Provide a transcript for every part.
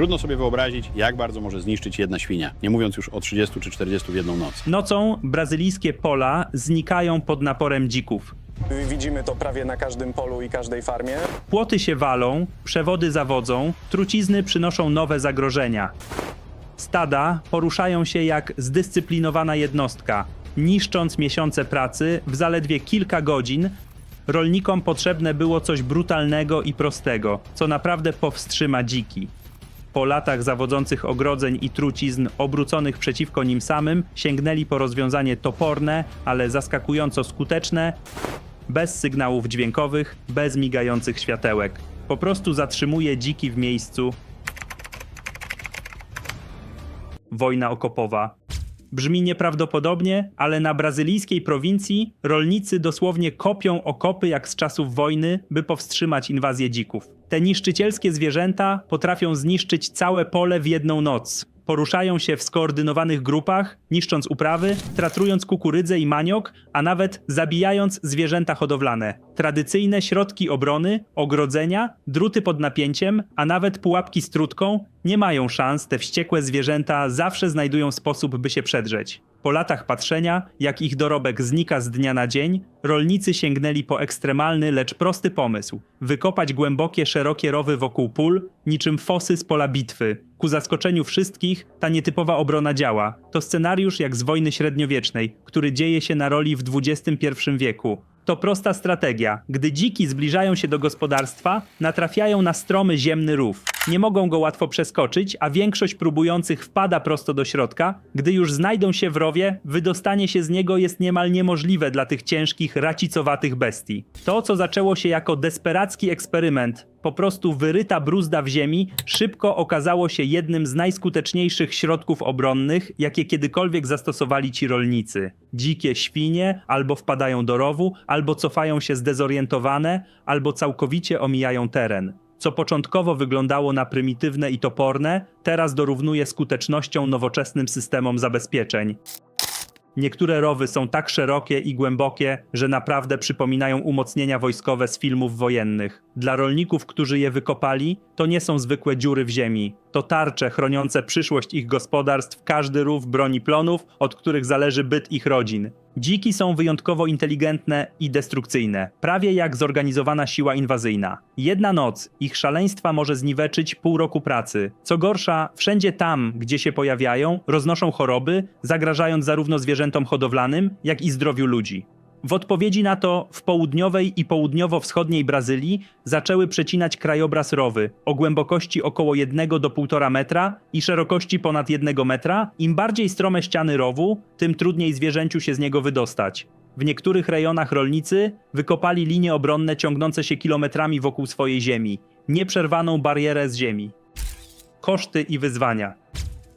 Trudno sobie wyobrazić, jak bardzo może zniszczyć jedna świnia, nie mówiąc już o 30 czy 40 w jedną noc. Nocą brazylijskie pola znikają pod naporem dzików. Widzimy to prawie na każdym polu i każdej farmie. Płoty się walą, przewody zawodzą, trucizny przynoszą nowe zagrożenia. Stada poruszają się jak zdyscyplinowana jednostka, niszcząc miesiące pracy w zaledwie kilka godzin. Rolnikom potrzebne było coś brutalnego i prostego, co naprawdę powstrzyma dziki. Po latach zawodzących ogrodzeń i trucizn obróconych przeciwko nim samym, sięgnęli po rozwiązanie toporne, ale zaskakująco skuteczne, bez sygnałów dźwiękowych, bez migających światełek. Po prostu zatrzymuje dziki w miejscu. Wojna okopowa. Brzmi nieprawdopodobnie, ale na brazylijskiej prowincji rolnicy dosłownie kopią okopy jak z czasów wojny, by powstrzymać inwazję dzików. Te niszczycielskie zwierzęta potrafią zniszczyć całe pole w jedną noc. Poruszają się w skoordynowanych grupach, niszcząc uprawy, tratrując kukurydzę i maniok, a nawet zabijając zwierzęta hodowlane. Tradycyjne środki obrony, ogrodzenia, druty pod napięciem, a nawet pułapki z trutką nie mają szans, te wściekłe zwierzęta zawsze znajdują sposób, by się przedrzeć. Po latach patrzenia, jak ich dorobek znika z dnia na dzień, rolnicy sięgnęli po ekstremalny, lecz prosty pomysł: wykopać głębokie, szerokie rowy wokół pól, niczym fosy z pola bitwy. Ku zaskoczeniu wszystkich, ta nietypowa obrona działa. To scenariusz jak z wojny średniowiecznej, który dzieje się na roli w XXI wieku. To prosta strategia. Gdy dziki zbliżają się do gospodarstwa, natrafiają na stromy ziemny rów. Nie mogą go łatwo przeskoczyć, a większość próbujących wpada prosto do środka. Gdy już znajdą się w rowie, wydostanie się z niego jest niemal niemożliwe dla tych ciężkich, racicowatych bestii. To, co zaczęło się jako desperacki eksperyment, po prostu wyryta bruzda w ziemi, szybko okazało się jednym z najskuteczniejszych środków obronnych, jakie kiedykolwiek zastosowali ci rolnicy. Dzikie świnie albo wpadają do rowu, albo cofają się zdezorientowane, albo całkowicie omijają teren. Co początkowo wyglądało na prymitywne i toporne, teraz dorównuje skutecznością nowoczesnym systemom zabezpieczeń. Niektóre rowy są tak szerokie i głębokie, że naprawdę przypominają umocnienia wojskowe z filmów wojennych. Dla rolników, którzy je wykopali, to nie są zwykłe dziury w ziemi. To tarcze chroniące przyszłość ich gospodarstw, każdy rów broni plonów, od których zależy byt ich rodzin. Dziki są wyjątkowo inteligentne i destrukcyjne, prawie jak zorganizowana siła inwazyjna. Jedna noc ich szaleństwa może zniweczyć pół roku pracy. Co gorsza, wszędzie tam, gdzie się pojawiają, roznoszą choroby, zagrażając zarówno zwierzętom hodowlanym, jak i zdrowiu ludzi. W odpowiedzi na to w południowej i południowo-wschodniej Brazylii zaczęły przecinać krajobraz rowy o głębokości około 1 do 1,5 metra i szerokości ponad 1 metra. Im bardziej strome ściany rowu, tym trudniej zwierzęciu się z niego wydostać. W niektórych rejonach rolnicy wykopali linie obronne ciągnące się kilometrami wokół swojej ziemi, nieprzerwaną barierę z ziemi. Koszty i wyzwania.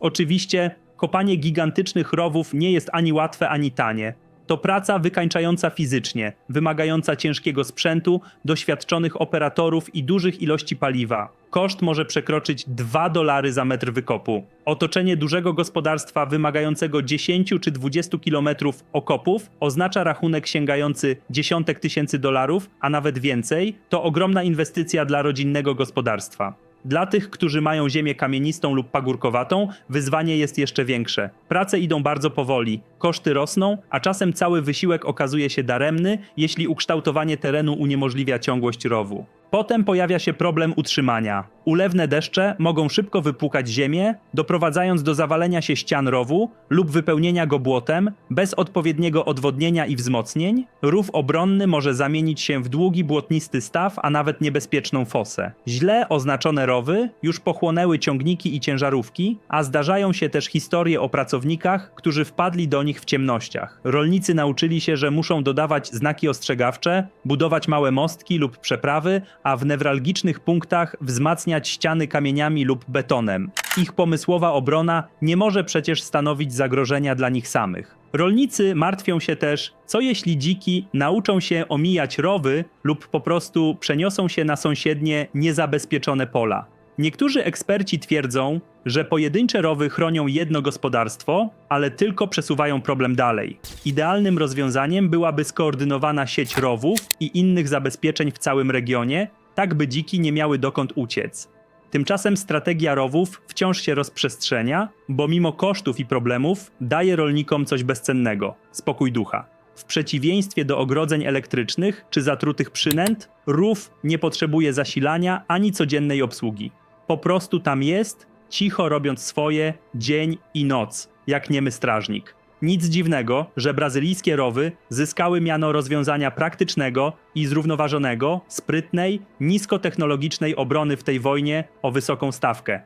Oczywiście, kopanie gigantycznych rowów nie jest ani łatwe, ani tanie. To praca wykańczająca fizycznie, wymagająca ciężkiego sprzętu, doświadczonych operatorów i dużych ilości paliwa. Koszt może przekroczyć 2 dolary za metr wykopu. Otoczenie dużego gospodarstwa wymagającego 10 czy 20 kilometrów okopów oznacza rachunek sięgający dziesiątek tysięcy dolarów, a nawet więcej. To ogromna inwestycja dla rodzinnego gospodarstwa. Dla tych, którzy mają ziemię kamienistą lub pagórkowatą, wyzwanie jest jeszcze większe. Prace idą bardzo powoli, koszty rosną, a czasem cały wysiłek okazuje się daremny, jeśli ukształtowanie terenu uniemożliwia ciągłość rowu. Potem pojawia się problem utrzymania. Ulewne deszcze mogą szybko wypłukać ziemię, doprowadzając do zawalenia się ścian rowu lub wypełnienia go błotem bez odpowiedniego odwodnienia i wzmocnień. Rów obronny może zamienić się w długi błotnisty staw, a nawet niebezpieczną fosę. Źle oznaczone rowy już pochłonęły ciągniki i ciężarówki, a zdarzają się też historie o pracownikach, którzy wpadli do nich w ciemnościach. Rolnicy nauczyli się, że muszą dodawać znaki ostrzegawcze, budować małe mostki lub przeprawy, a w newralgicznych punktach wzmacniać ściany kamieniami lub betonem. Ich pomysłowa obrona nie może przecież stanowić zagrożenia dla nich samych. Rolnicy martwią się też, co jeśli dziki nauczą się omijać rowy lub po prostu przeniosą się na sąsiednie niezabezpieczone pola. Niektórzy eksperci twierdzą, że pojedyncze rowy chronią jedno gospodarstwo, ale tylko przesuwają problem dalej. Idealnym rozwiązaniem byłaby skoordynowana sieć rowów i innych zabezpieczeń w całym regionie, tak by dziki nie miały dokąd uciec. Tymczasem strategia rowów wciąż się rozprzestrzenia, bo mimo kosztów i problemów daje rolnikom coś bezcennego spokój ducha. W przeciwieństwie do ogrodzeń elektrycznych czy zatrutych przynęt, rów nie potrzebuje zasilania ani codziennej obsługi. Po prostu tam jest, cicho robiąc swoje dzień i noc, jak niemy strażnik. Nic dziwnego, że brazylijskie rowy zyskały miano rozwiązania praktycznego i zrównoważonego, sprytnej, niskotechnologicznej obrony w tej wojnie o wysoką stawkę.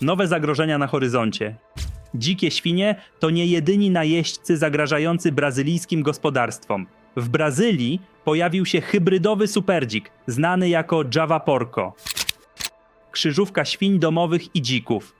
Nowe zagrożenia na horyzoncie. Dzikie świnie to nie jedyni najeźdźcy zagrażający brazylijskim gospodarstwom. W Brazylii pojawił się hybrydowy superdzik, znany jako Java Porco. Krzyżówka świń domowych i dzików.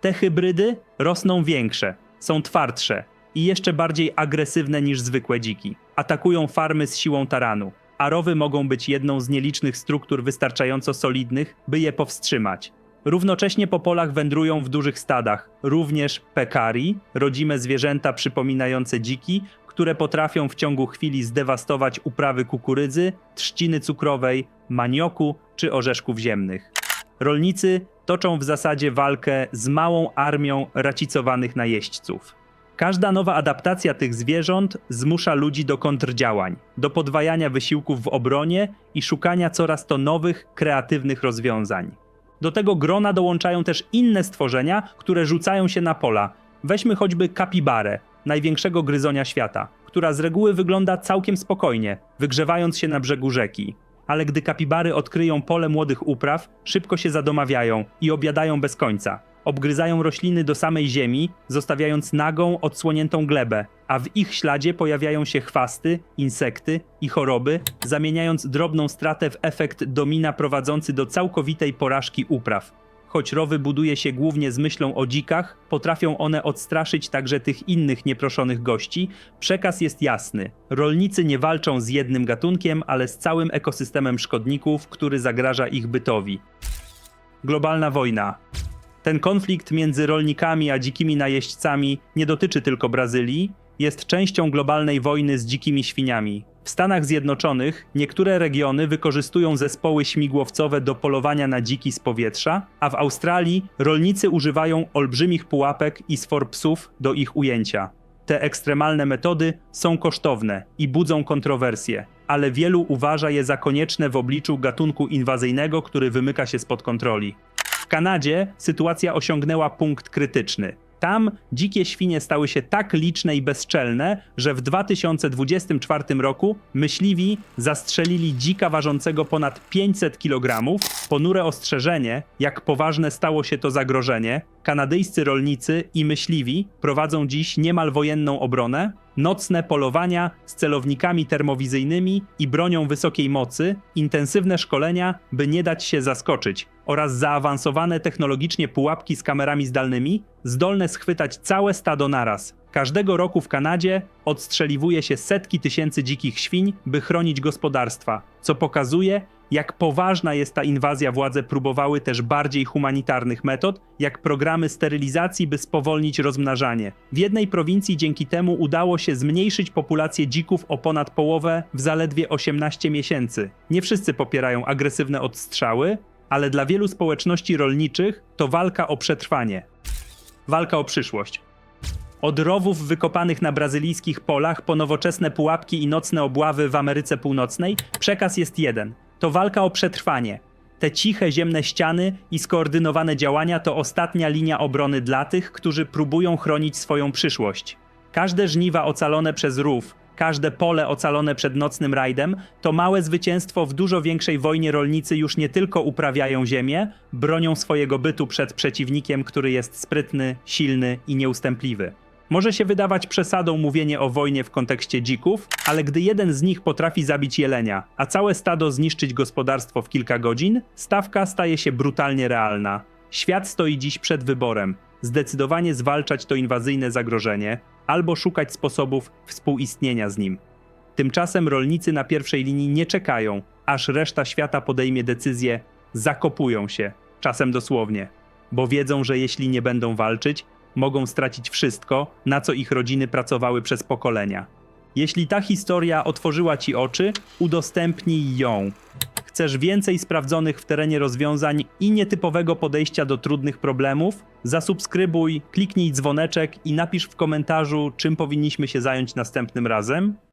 Te hybrydy rosną większe, są twardsze i jeszcze bardziej agresywne niż zwykłe dziki. Atakują farmy z siłą taranu, a rowy mogą być jedną z nielicznych struktur wystarczająco solidnych, by je powstrzymać. Równocześnie po polach wędrują w dużych stadach, również pekari, rodzime zwierzęta przypominające dziki, które potrafią w ciągu chwili zdewastować uprawy kukurydzy, trzciny cukrowej, manioku czy orzeszków ziemnych. Rolnicy toczą w zasadzie walkę z małą armią racicowanych najeźdźców. Każda nowa adaptacja tych zwierząt zmusza ludzi do kontrdziałań, do podwajania wysiłków w obronie i szukania coraz to nowych, kreatywnych rozwiązań. Do tego grona dołączają też inne stworzenia, które rzucają się na pola. Weźmy choćby kapibarę, największego gryzonia świata, która z reguły wygląda całkiem spokojnie, wygrzewając się na brzegu rzeki. Ale gdy kapibary odkryją pole młodych upraw, szybko się zadomawiają i objadają bez końca. Obgryzają rośliny do samej ziemi, zostawiając nagą, odsłoniętą glebę, a w ich śladzie pojawiają się chwasty, insekty i choroby, zamieniając drobną stratę w efekt domina prowadzący do całkowitej porażki upraw. Choć rowy buduje się głównie z myślą o dzikach, potrafią one odstraszyć także tych innych nieproszonych gości. Przekaz jest jasny. Rolnicy nie walczą z jednym gatunkiem, ale z całym ekosystemem szkodników, który zagraża ich bytowi. Globalna wojna. Ten konflikt między rolnikami a dzikimi najeźdźcami nie dotyczy tylko Brazylii, jest częścią globalnej wojny z dzikimi świniami. W Stanach Zjednoczonych niektóre regiony wykorzystują zespoły śmigłowcowe do polowania na dziki z powietrza, a w Australii rolnicy używają olbrzymich pułapek i sfor psów do ich ujęcia. Te ekstremalne metody są kosztowne i budzą kontrowersje, ale wielu uważa je za konieczne w obliczu gatunku inwazyjnego, który wymyka się spod kontroli. W Kanadzie sytuacja osiągnęła punkt krytyczny. Tam dzikie świnie stały się tak liczne i bezczelne, że w 2024 roku myśliwi zastrzelili dzika ważącego ponad 500 kg. Ponure ostrzeżenie, jak poważne stało się to zagrożenie, kanadyjscy rolnicy i myśliwi prowadzą dziś niemal wojenną obronę, nocne polowania z celownikami termowizyjnymi i bronią wysokiej mocy, intensywne szkolenia, by nie dać się zaskoczyć, oraz zaawansowane technologicznie pułapki z kamerami zdalnymi, zdolne schwytać całe stado naraz. Każdego roku w Kanadzie odstrzeliwuje się setki tysięcy dzikich świń, by chronić gospodarstwa, co pokazuje, jak poważna jest ta inwazja, władze próbowały też bardziej humanitarnych metod, jak programy sterylizacji, by spowolnić rozmnażanie. W jednej prowincji dzięki temu udało się zmniejszyć populację dzików o ponad połowę w zaledwie 18 miesięcy. Nie wszyscy popierają agresywne odstrzały, ale dla wielu społeczności rolniczych to walka o przetrwanie. Walka o przyszłość. Od rowów wykopanych na brazylijskich polach po nowoczesne pułapki i nocne obławy w Ameryce Północnej, przekaz jest jeden: to walka o przetrwanie. Te ciche ziemne ściany i skoordynowane działania to ostatnia linia obrony dla tych, którzy próbują chronić swoją przyszłość. Każde żniwa ocalone przez rów, każde pole ocalone przed nocnym rajdem to małe zwycięstwo w dużo większej wojnie rolnicy już nie tylko uprawiają ziemię, bronią swojego bytu przed przeciwnikiem, który jest sprytny, silny i nieustępliwy. Może się wydawać przesadą mówienie o wojnie w kontekście dzików, ale gdy jeden z nich potrafi zabić jelenia, a całe stado zniszczyć gospodarstwo w kilka godzin, stawka staje się brutalnie realna. Świat stoi dziś przed wyborem: zdecydowanie zwalczać to inwazyjne zagrożenie, albo szukać sposobów współistnienia z nim. Tymczasem rolnicy na pierwszej linii nie czekają, aż reszta świata podejmie decyzję, zakopują się, czasem dosłownie, bo wiedzą, że jeśli nie będą walczyć, mogą stracić wszystko, na co ich rodziny pracowały przez pokolenia. Jeśli ta historia otworzyła ci oczy, udostępnij ją. Chcesz więcej sprawdzonych w terenie rozwiązań i nietypowego podejścia do trudnych problemów? Zasubskrybuj, kliknij dzwoneczek i napisz w komentarzu, czym powinniśmy się zająć następnym razem.